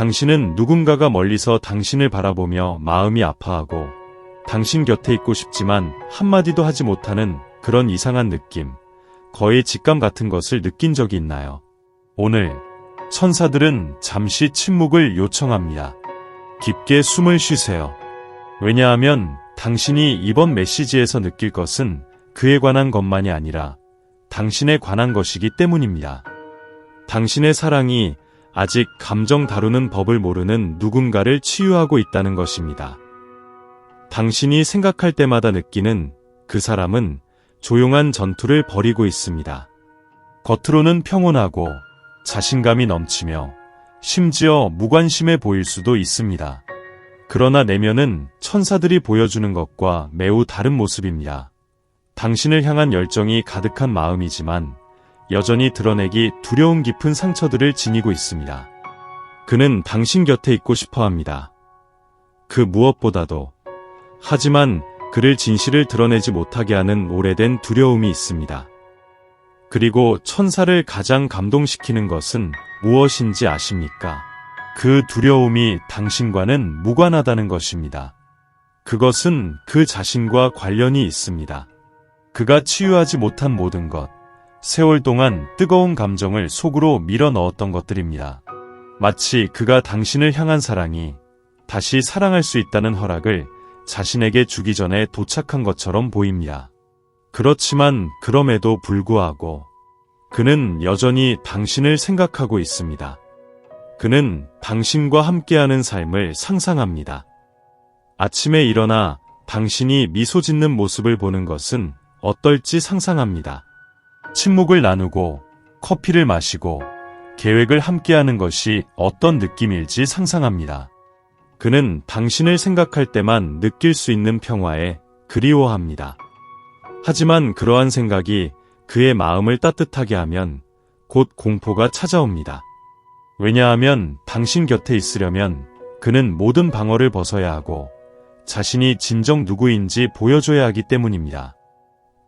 당신은 누군가가 멀리서 당신을 바라보며 마음이 아파하고 당신 곁에 있고 싶지만 한마디도 하지 못하는 그런 이상한 느낌, 거의 직감 같은 것을 느낀 적이 있나요? 오늘 천사들은 잠시 침묵을 요청합니다. 깊게 숨을 쉬세요. 왜냐하면 당신이 이번 메시지에서 느낄 것은 그에 관한 것만이 아니라 당신에 관한 것이기 때문입니다. 당신의 사랑이 아직 감정 다루는 법을 모르는 누군가를 치유하고 있다는 것입니다. 당신이 생각할 때마다 느끼는 그 사람은 조용한 전투를 벌이고 있습니다. 겉으로는 평온하고 자신감이 넘치며 심지어 무관심해 보일 수도 있습니다. 그러나 내면은 천사들이 보여주는 것과 매우 다른 모습입니다. 당신을 향한 열정이 가득한 마음이지만 여전히 드러내기 두려움 깊은 상처들을 지니고 있습니다. 그는 당신 곁에 있고 싶어 합니다. 그 무엇보다도 하지만 그를 진실을 드러내지 못하게 하는 오래된 두려움이 있습니다. 그리고 천사를 가장 감동시키는 것은 무엇인지 아십니까? 그 두려움이 당신과는 무관하다는 것입니다. 그것은 그 자신과 관련이 있습니다. 그가 치유하지 못한 모든 것, 세월 동안 뜨거운 감정을 속으로 밀어 넣었던 것들입니다. 마치 그가 당신을 향한 사랑이 다시 사랑할 수 있다는 허락을 자신에게 주기 전에 도착한 것처럼 보입니다. 그렇지만 그럼에도 불구하고 그는 여전히 당신을 생각하고 있습니다. 그는 당신과 함께하는 삶을 상상합니다. 아침에 일어나 당신이 미소 짓는 모습을 보는 것은 어떨지 상상합니다. 침묵을 나누고 커피를 마시고 계획을 함께하는 것이 어떤 느낌일지 상상합니다. 그는 당신을 생각할 때만 느낄 수 있는 평화에 그리워합니다. 하지만 그러한 생각이 그의 마음을 따뜻하게 하면 곧 공포가 찾아옵니다. 왜냐하면 당신 곁에 있으려면 그는 모든 방어를 벗어야 하고 자신이 진정 누구인지 보여줘야 하기 때문입니다.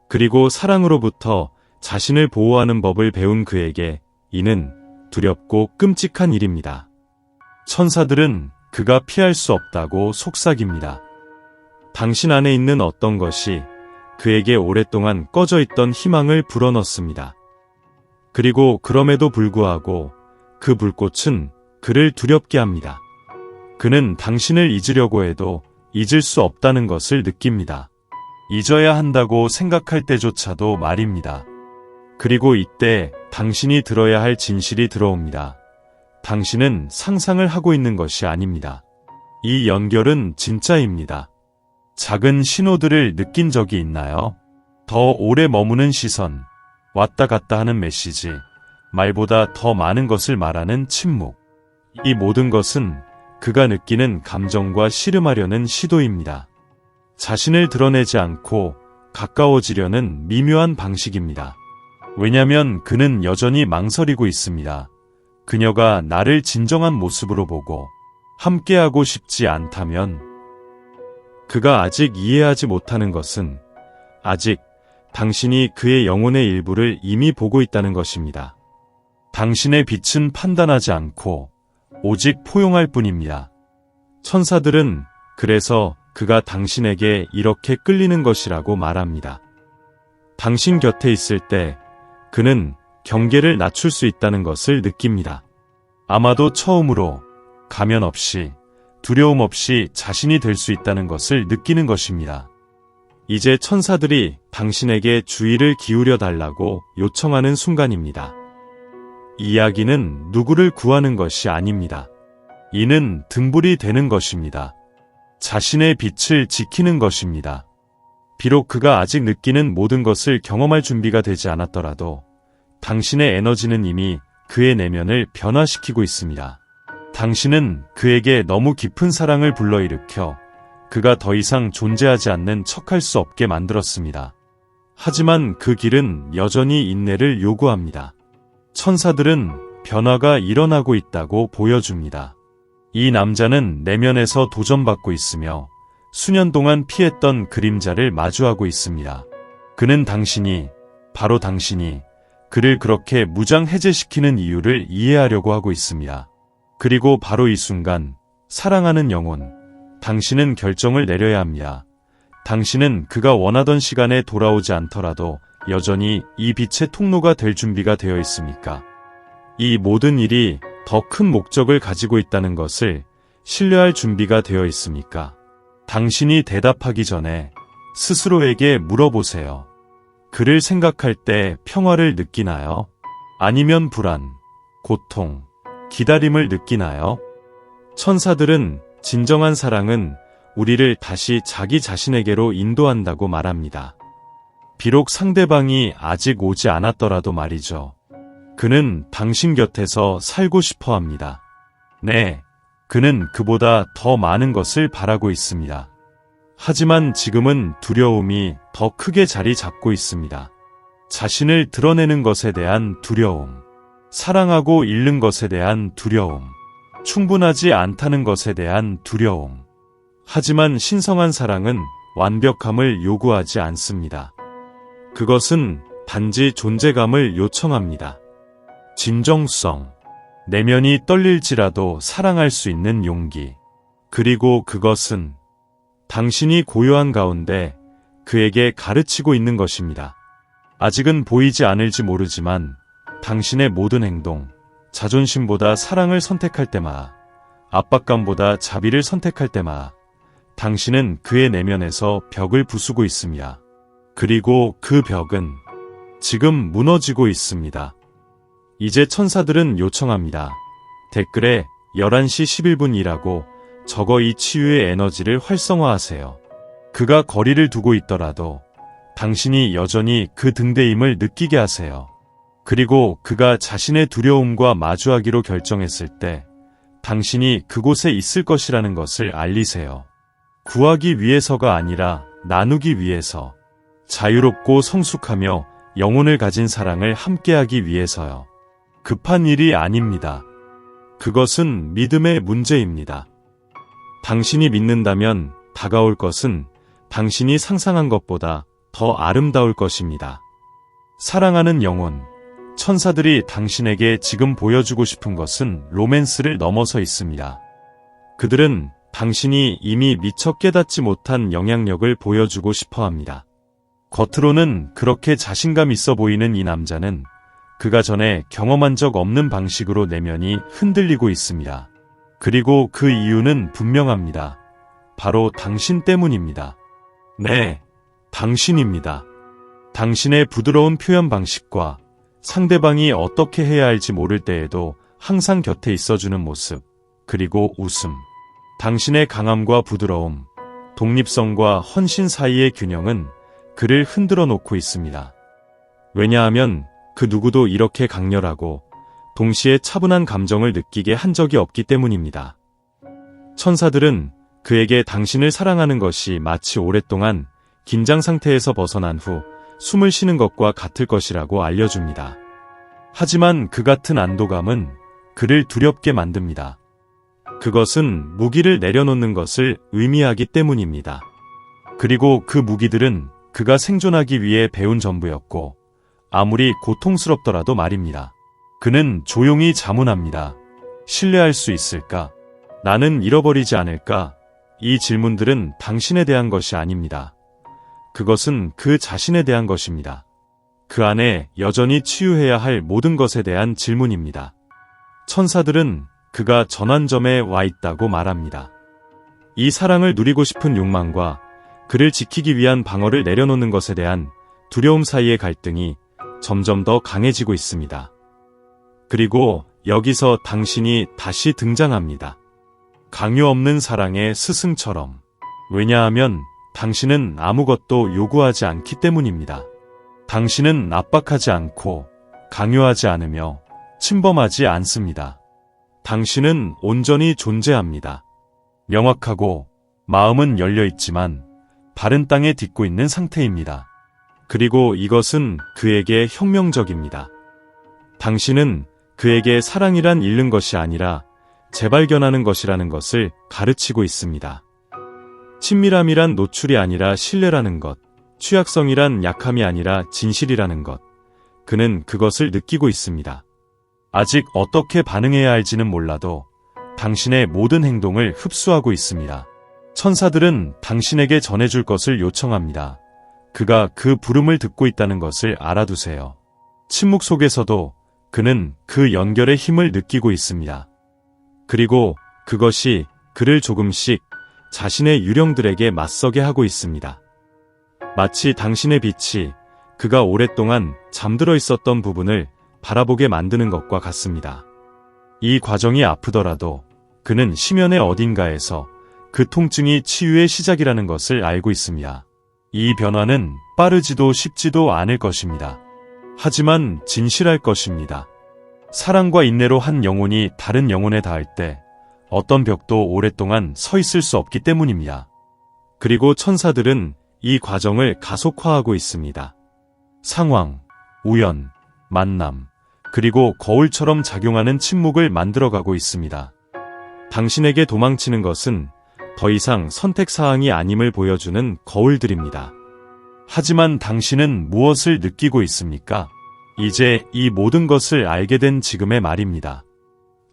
그리고 사랑으로부터 자신을 보호하는 법을 배운 그에게 이는 두렵고 끔찍한 일입니다. 천사들은 그가 피할 수 없다고 속삭입니다. 당신 안에 있는 어떤 것이 그에게 오랫동안 꺼져 있던 희망을 불어넣습니다. 그리고 그럼에도 불구하고 그 불꽃은 그를 두렵게 합니다. 그는 당신을 잊으려고 해도 잊을 수 없다는 것을 느낍니다. 잊어야 한다고 생각할 때조차도 말입니다. 그리고 이때 당신이 들어야 할 진실이 들어옵니다. 당신은 상상을 하고 있는 것이 아닙니다. 이 연결은 진짜입니다. 작은 신호들을 느낀 적이 있나요? 더 오래 머무는 시선, 왔다 갔다 하는 메시지, 말보다 더 많은 것을 말하는 침묵. 이 모든 것은 그가 느끼는 감정과 씨름하려는 시도입니다. 자신을 드러내지 않고 가까워지려는 미묘한 방식입니다. 왜냐면 그는 여전히 망설이고 있습니다. 그녀가 나를 진정한 모습으로 보고 함께하고 싶지 않다면 그가 아직 이해하지 못하는 것은 아직 당신이 그의 영혼의 일부를 이미 보고 있다는 것입니다. 당신의 빛은 판단하지 않고 오직 포용할 뿐입니다. 천사들은 그래서 그가 당신에게 이렇게 끌리는 것이라고 말합니다. 당신 곁에 있을 때 그는 경계를 낮출 수 있다는 것을 느낍니다. 아마도 처음으로 가면 없이 두려움 없이 자신이 될 수 있다는 것을 느끼는 것입니다. 이제 천사들이 당신에게 주의를 기울여 달라고 요청하는 순간입니다. 이야기는 누구를 구하는 것이 아닙니다. 이는 등불이 되는 것입니다. 자신의 빛을 지키는 것입니다. 비록 그가 아직 느끼는 모든 것을 경험할 준비가 되지 않았더라도 당신의 에너지는 이미 그의 내면을 변화시키고 있습니다. 당신은 그에게 너무 깊은 사랑을 불러일으켜 그가 더 이상 존재하지 않는 척할 수 없게 만들었습니다. 하지만 그 길은 여전히 인내를 요구합니다. 천사들은 변화가 일어나고 있다고 보여줍니다. 이 남자는 내면에서 도전받고 있으며 수년 동안 피했던 그림자를 마주하고 있습니다. 그는 당신이, 바로 당신이 그를 그렇게 무장 해제시키는 이유를 이해하려고 하고 있습니다. 그리고 바로 이 순간, 사랑하는 영혼, 당신은 결정을 내려야 합니다. 당신은 그가 원하던 시간에 돌아오지 않더라도 여전히 이 빛의 통로가 될 준비가 되어 있습니까? 이 모든 일이 더 큰 목적을 가지고 있다는 것을 신뢰할 준비가 되어 있습니까? 당신이 대답하기 전에 스스로에게 물어보세요. 그를 생각할 때 평화를 느끼나요? 아니면 불안, 고통, 기다림을 느끼나요? 천사들은 진정한 사랑은 우리를 다시 자기 자신에게로 인도한다고 말합니다. 비록 상대방이 아직 오지 않았더라도 말이죠. 그는 당신 곁에서 살고 싶어 합니다. 네, 그는 그보다 더 많은 것을 바라고 있습니다. 하지만 지금은 두려움이 더 크게 자리 잡고 있습니다. 자신을 드러내는 것에 대한 두려움, 사랑하고 잃는 것에 대한 두려움, 충분하지 않다는 것에 대한 두려움. 하지만 신성한 사랑은 완벽함을 요구하지 않습니다. 그것은 단지 존재감을 요청합니다. 진정성, 내면이 떨릴지라도 사랑할 수 있는 용기. 그리고 그것은 당신이 고요한 가운데 그에게 가르치고 있는 것입니다. 아직은 보이지 않을지 모르지만 당신의 모든 행동, 자존심보다 사랑을 선택할 때마다, 압박감보다 자비를 선택할 때마다, 당신은 그의 내면에서 벽을 부수고 있습니다. 그리고 그 벽은 지금 무너지고 있습니다. 이제 천사들은 요청합니다. 댓글에 11시 11분이라고 적어 이 치유의 에너지를 활성화하세요. 그가 거리를 두고 있더라도 당신이 여전히 그 등대임을 느끼게 하세요. 그리고 그가 자신의 두려움과 마주하기로 결정했을 때 당신이 그곳에 있을 것이라는 것을 알리세요. 구하기 위해서가 아니라 나누기 위해서 자유롭고 성숙하며 영혼을 가진 사랑을 함께하기 위해서요. 급한 일이 아닙니다. 그것은 믿음의 문제입니다. 당신이 믿는다면 다가올 것은 당신이 상상한 것보다 더 아름다울 것입니다. 사랑하는 영혼, 천사들이 당신에게 지금 보여주고 싶은 것은 로맨스를 넘어서 있습니다. 그들은 당신이 이미 미처 깨닫지 못한 영향력을 보여주고 싶어 합니다. 겉으로는 그렇게 자신감 있어 보이는 이 남자는 그가 전에 경험한 적 없는 방식으로 내면이 흔들리고 있습니다. 그리고 그 이유는 분명합니다. 바로 당신 때문입니다. 네, 당신입니다. 당신의 부드러운 표현 방식과 상대방이 어떻게 해야 할지 모를 때에도 항상 곁에 있어주는 모습, 그리고 웃음. 당신의 강함과 부드러움, 독립성과 헌신 사이의 균형은 그를 흔들어 놓고 있습니다. 왜냐하면 그 누구도 이렇게 강렬하고 동시에 차분한 감정을 느끼게 한 적이 없기 때문입니다. 천사들은 그에게 당신을 사랑하는 것이 마치 오랫동안 긴장 상태에서 벗어난 후 숨을 쉬는 것과 같을 것이라고 알려줍니다. 하지만 그 같은 안도감은 그를 두렵게 만듭니다. 그것은 무기를 내려놓는 것을 의미하기 때문입니다. 그리고 그 무기들은 그가 생존하기 위해 배운 전부였고, 아무리 고통스럽더라도 말입니다. 그는 조용히 자문합니다. 신뢰할 수 있을까? 나는 잃어버리지 않을까? 이 질문들은 당신에 대한 것이 아닙니다. 그것은 그 자신에 대한 것입니다. 그 안에 여전히 치유해야 할 모든 것에 대한 질문입니다. 천사들은 그가 전환점에 와 있다고 말합니다. 이 사랑을 누리고 싶은 욕망과 그를 지키기 위한 방어를 내려놓는 것에 대한 두려움 사이의 갈등이 점점 더 강해지고 있습니다. 그리고 여기서 당신이 다시 등장합니다. 강요 없는 사랑의 스승처럼. 왜냐하면 당신은 아무것도 요구하지 않기 때문입니다. 당신은 압박하지 않고 강요하지 않으며 침범하지 않습니다. 당신은 온전히 존재합니다. 명확하고 마음은 열려 있지만 바른 땅에 딛고 있는 상태입니다. 그리고 이것은 그에게 혁명적입니다. 당신은 그에게 사랑이란 잃는 것이 아니라 재발견하는 것이라는 것을 가르치고 있습니다. 친밀함이란 노출이 아니라 신뢰라는 것, 취약성이란 약함이 아니라 진실이라는 것. 그는 그것을 느끼고 있습니다. 아직 어떻게 반응해야 할지는 몰라도 당신의 모든 행동을 흡수하고 있습니다. 천사들은 당신에게 전해줄 것을 요청합니다. 그가 그 부름을 듣고 있다는 것을 알아두세요. 침묵 속에서도 그는 그 연결의 힘을 느끼고 있습니다. 그리고 그것이 그를 조금씩 자신의 유령들에게 맞서게 하고 있습니다. 마치 당신의 빛이 그가 오랫동안 잠들어 있었던 부분을 바라보게 만드는 것과 같습니다. 이 과정이 아프더라도 그는 심연의 어딘가에서 그 통증이 치유의 시작이라는 것을 알고 있습니다. 이 변화는 빠르지도 쉽지도 않을 것입니다. 하지만 진실할 것입니다. 사랑과 인내로 한 영혼이 다른 영혼에 닿을 때 어떤 벽도 오랫동안 서 있을 수 없기 때문입니다. 그리고 천사들은 이 과정을 가속화하고 있습니다. 상황, 우연, 만남, 그리고 거울처럼 작용하는 침묵을 만들어가고 있습니다. 당신에게 도망치는 것은 더 이상 선택사항이 아님을 보여주는 거울들입니다. 하지만 당신은 무엇을 느끼고 있습니까? 이제 이 모든 것을 알게 된 지금의 말입니다.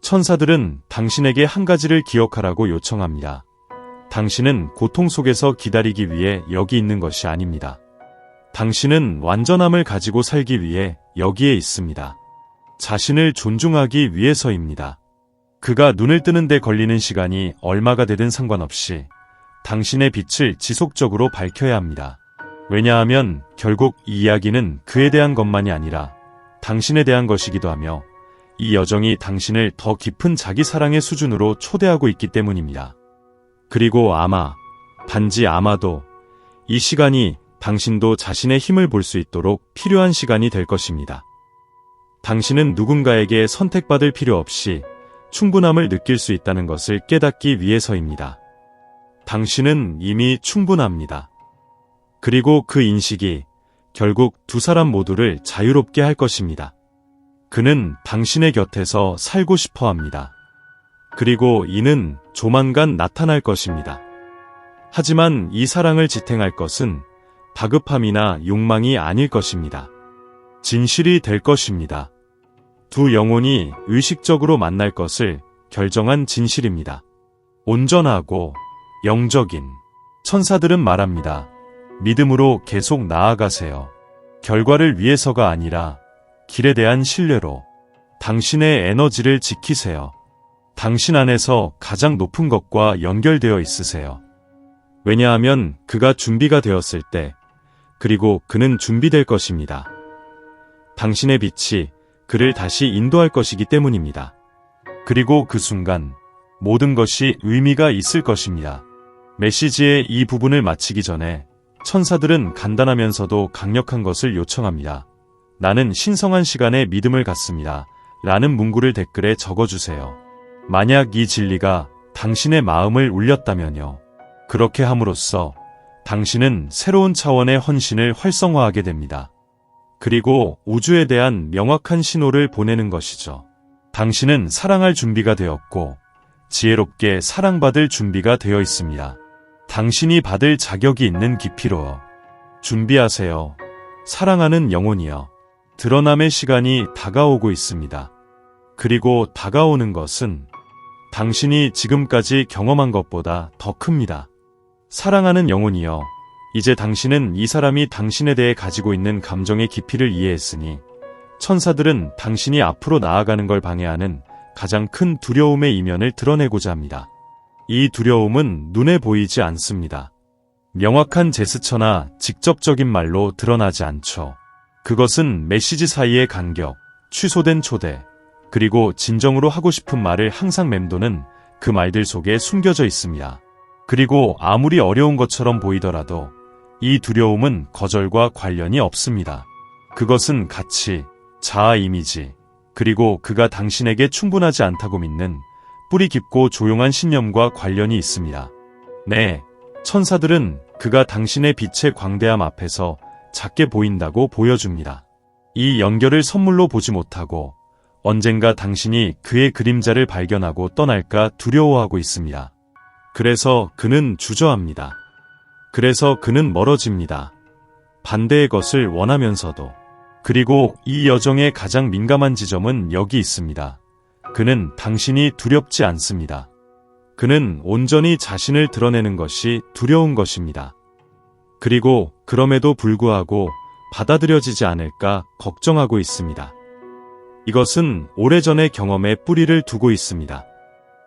천사들은 당신에게 한 가지를 기억하라고 요청합니다. 당신은 고통 속에서 기다리기 위해 여기 있는 것이 아닙니다. 당신은 완전함을 가지고 살기 위해 여기에 있습니다. 자신을 존중하기 위해서입니다. 그가 눈을 뜨는데 걸리는 시간이 얼마가 되든 상관없이 당신의 빛을 지속적으로 밝혀야 합니다. 왜냐하면 결국 이 이야기는 그에 대한 것만이 아니라 당신에 대한 것이기도 하며 이 여정이 당신을 더 깊은 자기 사랑의 수준으로 초대하고 있기 때문입니다. 그리고 아마, 단지 아마도 이 시간이 당신도 자신의 힘을 볼 수 있도록 필요한 시간이 될 것입니다. 당신은 누군가에게 선택받을 필요 없이 충분함을 느낄 수 있다는 것을 깨닫기 위해서입니다. 당신은 이미 충분합니다. 그리고 그 인식이 결국 두 사람 모두를 자유롭게 할 것입니다. 그는 당신의 곁에서 살고 싶어 합니다. 그리고 이는 조만간 나타날 것입니다. 하지만 이 사랑을 지탱할 것은 다급함이나 욕망이 아닐 것입니다. 진실이 될 것입니다. 두 영혼이 의식적으로 만날 것을 결정한 진실입니다. 온전하고 영적인 천사들은 말합니다. 믿음으로 계속 나아가세요. 결과를 위해서가 아니라 길에 대한 신뢰로 당신의 에너지를 지키세요. 당신 안에서 가장 높은 것과 연결되어 있으세요. 왜냐하면 그가 준비가 되었을 때, 그리고 그는 준비될 것입니다. 당신의 빛이 그를 다시 인도할 것이기 때문입니다. 그리고 그 순간 모든 것이 의미가 있을 것입니다. 메시지의 이 부분을 마치기 전에 천사들은 간단하면서도 강력한 것을 요청합니다. 나는 신성한 시간에 믿음을 갖습니다. 라는 문구를 댓글에 적어주세요. 만약 이 진리가 당신의 마음을 울렸다면요. 그렇게 함으로써 당신은 새로운 차원의 헌신을 활성화하게 됩니다. 그리고 우주에 대한 명확한 신호를 보내는 것이죠. 당신은 사랑할 준비가 되었고 지혜롭게 사랑받을 준비가 되어 있습니다. 당신이 받을 자격이 있는 깊이로 준비하세요. 사랑하는 영혼이여. 드러남의 시간이 다가오고 있습니다. 그리고 다가오는 것은 당신이 지금까지 경험한 것보다 더 큽니다. 사랑하는 영혼이여. 이제 당신은 이 사람이 당신에 대해 가지고 있는 감정의 깊이를 이해했으니 천사들은 당신이 앞으로 나아가는 걸 방해하는 가장 큰 두려움의 이면을 드러내고자 합니다. 이 두려움은 눈에 보이지 않습니다. 명확한 제스처나 직접적인 말로 드러나지 않죠. 그것은 메시지 사이의 간격, 취소된 초대, 그리고 진정으로 하고 싶은 말을 항상 맴도는 그 말들 속에 숨겨져 있습니다. 그리고 아무리 어려운 것처럼 보이더라도 이 두려움은 거절과 관련이 없습니다. 그것은 가치, 자아 이미지, 그리고 그가 당신에게 충분하지 않다고 믿는 뿌리 깊고 조용한 신념과 관련이 있습니다. 네, 천사들은 그가 당신의 빛의 광대함 앞에서 작게 보인다고 보여줍니다. 이 연결을 선물로 보지 못하고 언젠가 당신이 그의 그림자를 발견하고 떠날까 두려워하고 있습니다. 그래서 그는 주저합니다. 그래서 그는 멀어집니다. 반대의 것을 원하면서도. 그리고 이 여정의 가장 민감한 지점은 여기 있습니다. 그는 당신이 두렵지 않습니다. 그는 온전히 자신을 드러내는 것이 두려운 것입니다. 그리고 그럼에도 불구하고 받아들여지지 않을까 걱정하고 있습니다. 이것은 오래전의 경험에 뿌리를 두고 있습니다.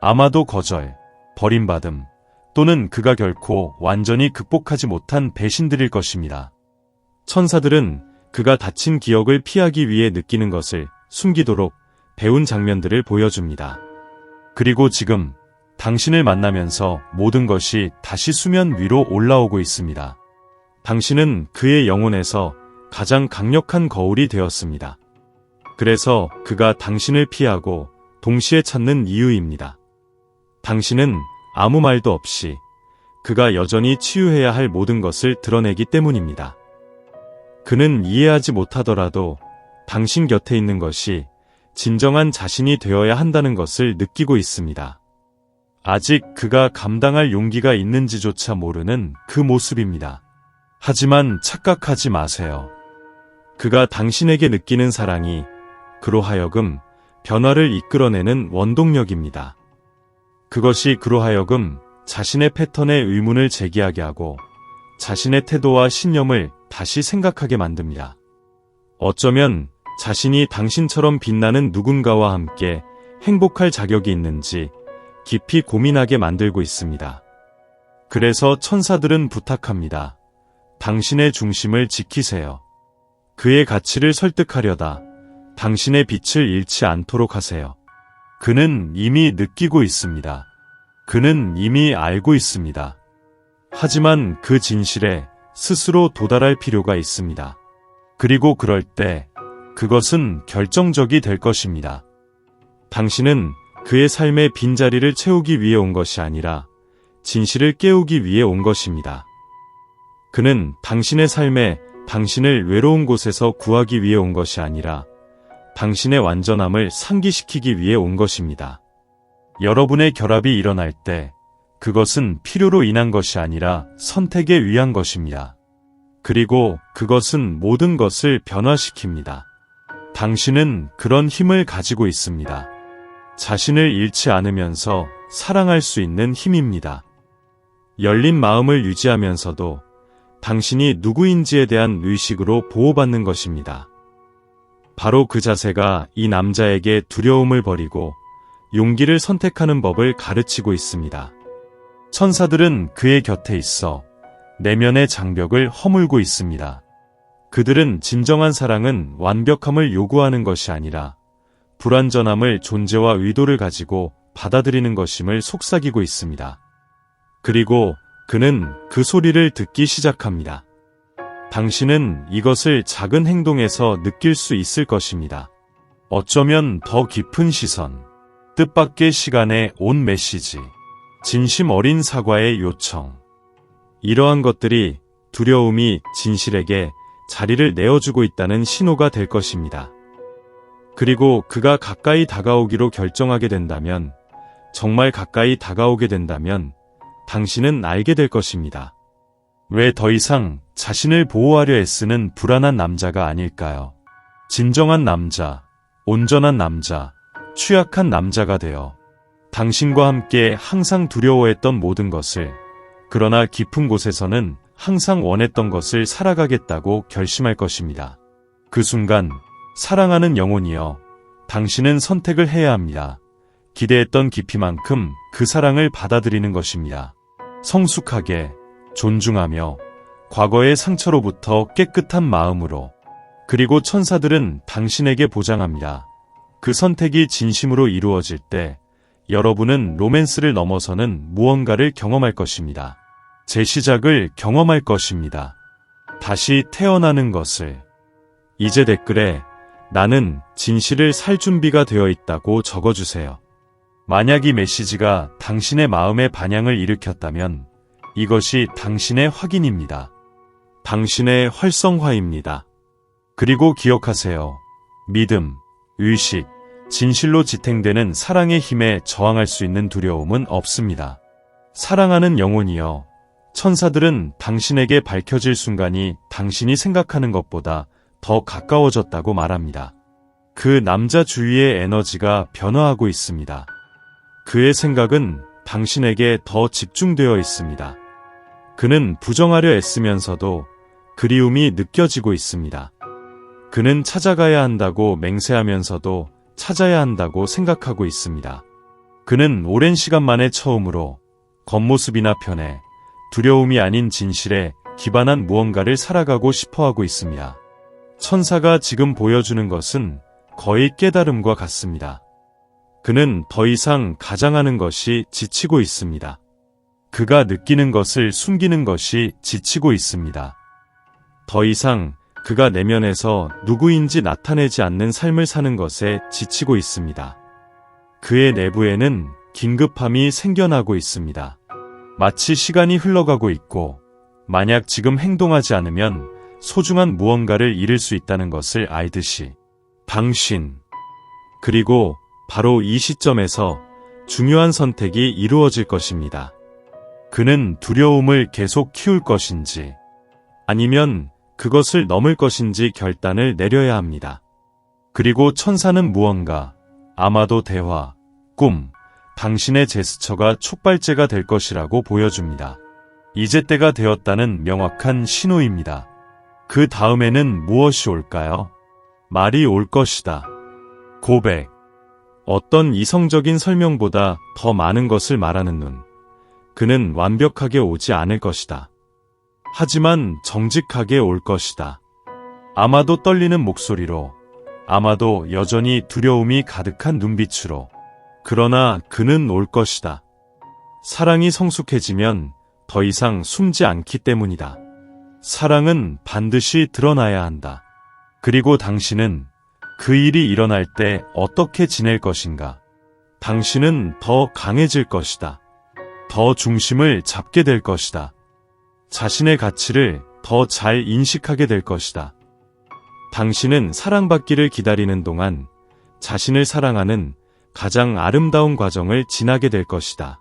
아마도 거절, 버림받음, 또는 그가 결코 완전히 극복하지 못한 배신들일 것입니다. 천사들은 그가 다친 기억을 피하기 위해 느끼는 것을 숨기도록 배운 장면들을 보여줍니다. 그리고 지금 당신을 만나면서 모든 것이 다시 수면 위로 올라오고 있습니다. 당신은 그의 영혼에서 가장 강력한 거울이 되었습니다. 그래서 그가 당신을 피하고 동시에 찾는 이유입니다. 당신은 아무 말도 없이 그가 여전히 치유해야 할 모든 것을 드러내기 때문입니다. 그는 이해하지 못하더라도 당신 곁에 있는 것이 진정한 자신이 되어야 한다는 것을 느끼고 있습니다. 아직 그가 감당할 용기가 있는지조차 모르는 그 모습입니다. 하지만 착각하지 마세요. 그가 당신에게 느끼는 사랑이 그로 하여금 변화를 이끌어내는 원동력입니다. 그것이 그로 하여금 자신의 패턴에 의문을 제기하게 하고 자신의 태도와 신념을 다시 생각하게 만듭니다. 어쩌면 자신이 당신처럼 빛나는 누군가와 함께 행복할 자격이 있는지 깊이 고민하게 만들고 있습니다. 그래서 천사들은 부탁합니다. 당신의 중심을 지키세요. 그의 가치를 설득하려다 당신의 빛을 잃지 않도록 하세요. 그는 이미 느끼고 있습니다. 그는 이미 알고 있습니다. 하지만 그 진실에 스스로 도달할 필요가 있습니다. 그리고 그럴 때 그것은 결정적이 될 것입니다. 당신은 그의 삶의 빈자리를 채우기 위해 온 것이 아니라 진실을 깨우기 위해 온 것입니다. 그는 당신의 삶에 당신을 외로운 곳에서 구하기 위해 온 것이 아니라 당신의 완전함을 상기시키기 위해 온 것입니다. 여러분의 결합이 일어날 때 그것은 필요로 인한 것이 아니라 선택에 의한 것입니다. 그리고 그것은 모든 것을 변화시킵니다. 당신은 그런 힘을 가지고 있습니다. 자신을 잃지 않으면서 사랑할 수 있는 힘입니다. 열린 마음을 유지하면서도 당신이 누구인지에 대한 의식으로 보호받는 것입니다. 바로 그 자세가 이 남자에게 두려움을 버리고 용기를 선택하는 법을 가르치고 있습니다. 천사들은 그의 곁에 있어 내면의 장벽을 허물고 있습니다. 그들은 진정한 사랑은 완벽함을 요구하는 것이 아니라 불완전함을 존재와 의도를 가지고 받아들이는 것임을 속삭이고 있습니다. 그리고 그는 그 소리를 듣기 시작합니다. 당신은 이것을 작은 행동에서 느낄 수 있을 것입니다. 어쩌면 더 깊은 시선, 뜻밖의 시간에 온 메시지, 진심 어린 사과의 요청. 이러한 것들이 두려움이 진실에게 자리를 내어주고 있다는 신호가 될 것입니다. 그리고 그가 가까이 다가오기로 결정하게 된다면, 정말 가까이 다가오게 된다면, 당신은 알게 될 것입니다. 왜 더 이상 자신을 보호하려 애쓰는 불안한 남자가 아닐까요? 진정한 남자, 온전한 남자, 취약한 남자가 되어 당신과 함께 항상 두려워했던 모든 것을 그러나 깊은 곳에서는 항상 원했던 것을 살아가겠다고 결심할 것입니다. 그 순간 사랑하는 영혼이여 당신은 선택을 해야 합니다. 기대했던 깊이만큼 그 사랑을 받아들이는 것입니다. 성숙하게 존중하며 과거의 상처로부터 깨끗한 마음으로 그리고 천사들은 당신에게 보장합니다. 그 선택이 진심으로 이루어질 때 여러분은 로맨스를 넘어서는 무언가를 경험할 것입니다. 재시작을 경험할 것입니다. 다시 태어나는 것을. 이제 댓글에 나는 진실을 살 준비가 되어 있다고 적어주세요. 만약 이 메시지가 당신의 마음의 반향을 일으켰다면 이것이 당신의 확인입니다. 당신의 활성화입니다. 그리고 기억하세요. 믿음, 의식, 진실로 지탱되는 사랑의 힘에 저항할 수 있는 두려움은 없습니다. 사랑하는 영혼이여, 천사들은 당신에게 밝혀질 순간이 당신이 생각하는 것보다 더 가까워졌다고 말합니다. 그 남자 주위의 에너지가 변화하고 있습니다. 그의 생각은 당신에게 더 집중되어 있습니다. 그는 부정하려 애쓰면서도 그리움이 느껴지고 있습니다. 그는 찾아가야 한다고 맹세하면서도 찾아야 한다고 생각하고 있습니다. 그는 오랜 시간 만에 처음으로 겉모습이나 편에 두려움이 아닌 진실에 기반한 무언가를 살아가고 싶어 하고 있습니다. 천사가 지금 보여주는 것은 거의 깨달음과 같습니다. 그는 더 이상 가장하는 것이 지치고 있습니다. 그가 느끼는 것을 숨기는 것이 지치고 있습니다. 더 이상 그가 내면에서 누구인지 나타내지 않는 삶을 사는 것에 지치고 있습니다. 그의 내부에는 긴급함이 생겨나고 있습니다. 마치 시간이 흘러가고 있고, 만약 지금 행동하지 않으면 소중한 무언가를 잃을 수 있다는 것을 알듯이, 당신, 그리고 바로 이 시점에서 중요한 선택이 이루어질 것입니다. 그는 두려움을 계속 키울 것인지, 아니면 그것을 넘을 것인지 결단을 내려야 합니다. 그리고 천사는 무언가, 아마도 대화, 꿈, 당신의 제스처가 촉발제가 될 것이라고 보여줍니다. 이제 때가 되었다는 명확한 신호입니다. 그 다음에는 무엇이 올까요? 말이 올 것이다. 고백. 어떤 이성적인 설명보다 더 많은 것을 말하는 눈. 그는 완벽하게 오지 않을 것이다. 하지만 정직하게 올 것이다. 아마도 떨리는 목소리로, 아마도 여전히 두려움이 가득한 눈빛으로. 그러나 그는 올 것이다. 사랑이 성숙해지면 더 이상 숨지 않기 때문이다. 사랑은 반드시 드러나야 한다. 그리고 당신은 그 일이 일어날 때 어떻게 지낼 것인가? 당신은 더 강해질 것이다. 더 중심을 잡게 될 것이다. 자신의 가치를 더 잘 인식하게 될 것이다. 당신은 사랑받기를 기다리는 동안 자신을 사랑하는 가장 아름다운 과정을 지나게 될 것이다.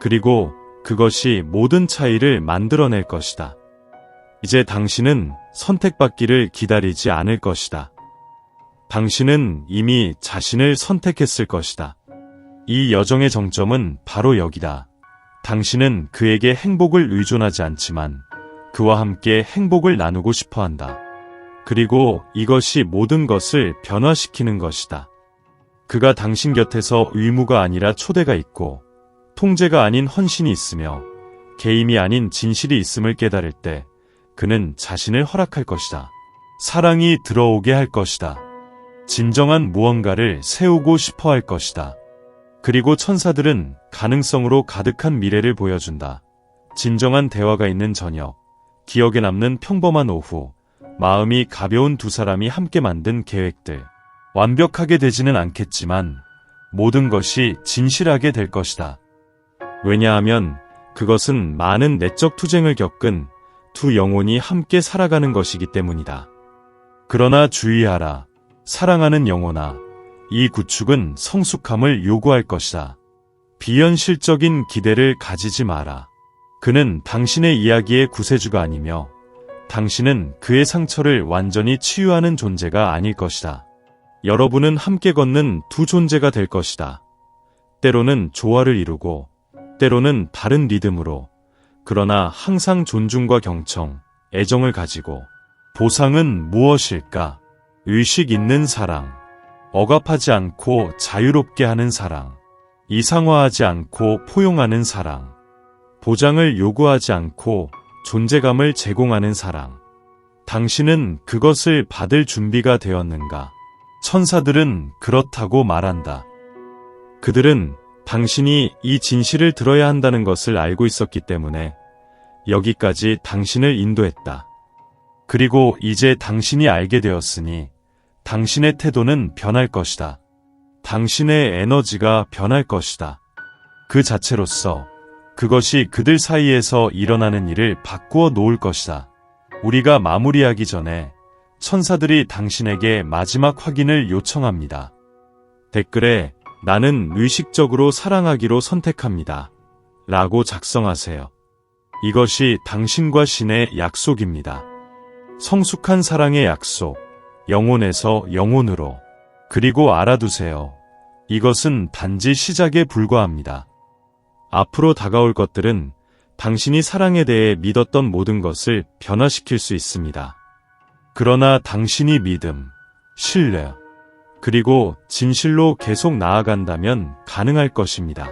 그리고 그것이 모든 차이를 만들어낼 것이다. 이제 당신은 선택받기를 기다리지 않을 것이다. 당신은 이미 자신을 선택했을 것이다. 이 여정의 정점은 바로 여기다. 당신은 그에게 행복을 의존하지 않지만 그와 함께 행복을 나누고 싶어 한다. 그리고 이것이 모든 것을 변화시키는 것이다. 그가 당신 곁에서 의무가 아니라 초대가 있고 통제가 아닌 헌신이 있으며 개임이 아닌 진실이 있음을 깨달을 때 그는 자신을 허락할 것이다. 사랑이 들어오게 할 것이다. 진정한 무언가를 세우고 싶어 할 것이다. 그리고 천사들은 가능성으로 가득한 미래를 보여준다. 진정한 대화가 있는 저녁, 기억에 남는 평범한 오후, 마음이 가벼운 두 사람이 함께 만든 계획들. 완벽하게 되지는 않겠지만 모든 것이 진실하게 될 것이다. 왜냐하면 그것은 많은 내적 투쟁을 겪은 두 영혼이 함께 살아가는 것이기 때문이다. 그러나 주의하라. 사랑하는 영혼아. 이 구축은 성숙함을 요구할 것이다. 비현실적인 기대를 가지지 마라. 그는 당신의 이야기의 구세주가 아니며 당신은 그의 상처를 완전히 치유하는 존재가 아닐 것이다. 여러분은 함께 걷는 두 존재가 될 것이다. 때로는 조화를 이루고, 때로는 다른 리듬으로, 그러나 항상 존중과 경청, 애정을 가지고, 보상은 무엇일까? 의식 있는 사랑, 억압하지 않고 자유롭게 하는 사랑, 이상화하지 않고 포용하는 사랑, 보장을 요구하지 않고 존재감을 제공하는 사랑. 당신은 그것을 받을 준비가 되었는가? 천사들은 그렇다고 말한다. 그들은 당신이 이 진실을 들어야 한다는 것을 알고 있었기 때문에 여기까지 당신을 인도했다. 그리고 이제 당신이 알게 되었으니 당신의 태도는 변할 것이다. 당신의 에너지가 변할 것이다. 그 자체로서 그것이 그들 사이에서 일어나는 일을 바꾸어 놓을 것이다. 우리가 마무리하기 전에 천사들이 당신에게 마지막 확인을 요청합니다. 댓글에 나는 의식적으로 사랑하기로 선택합니다. 라고 작성하세요. 이것이 당신과 신의 약속입니다. 성숙한 사랑의 약속, 영혼에서 영혼으로. 그리고 알아두세요. 이것은 단지 시작에 불과합니다. 앞으로 다가올 것들은 당신이 사랑에 대해 믿었던 모든 것을 변화시킬 수 있습니다. 그러나 당신이 믿음, 신뢰, 그리고 진실로 계속 나아간다면 가능할 것입니다.